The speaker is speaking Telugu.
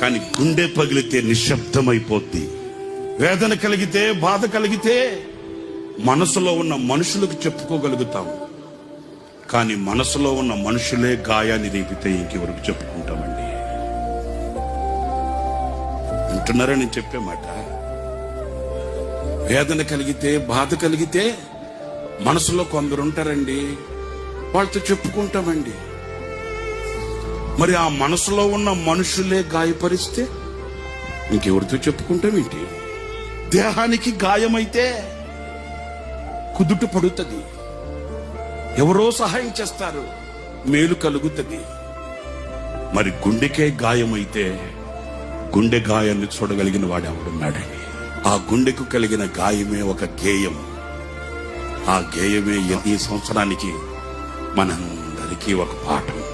కానీ గుండె పగిలితే నిశ్శబ్దమైపోద్ది. వేదన కలిగితే బాధ కలిగితే మనసులో ఉన్న మనుషులకు చెప్పుకోగలుగుతాం. కానీ మనసులో ఉన్న మనుషులే గాయాన్ని రేపితే ఇంకెవరికి చెప్పుకుంటామండి? వింటున్నారా నేను చెప్పే మాట? వేదన కలిగితే బాధ కలిగితే మనసులో కొందరు ఉంటారండి. వాళ్ళతో చెప్పుకుంటామండి. మరి ఆ మనసులో ఉన్న మనుషులే గాయపరిస్తే ఇంకెవరితో చెప్పుకుంటామేంటి దేహానికి గాయమైతే కుదుట పడుతుంది. ఎవరో సహాయం చేస్తారు మేలు కలుగుతుంది. మరి గుండెకే గాయమైతే గుండె గాయాన్ని చూడగలిగిన వాడు ఎవడున్నాడని ఆ గుండెకు కలిగిన గాయమే ఒక గేయం. ఆ గేయమే ఈ సంవత్సరానికి మనందరికీ ఒక పాఠం.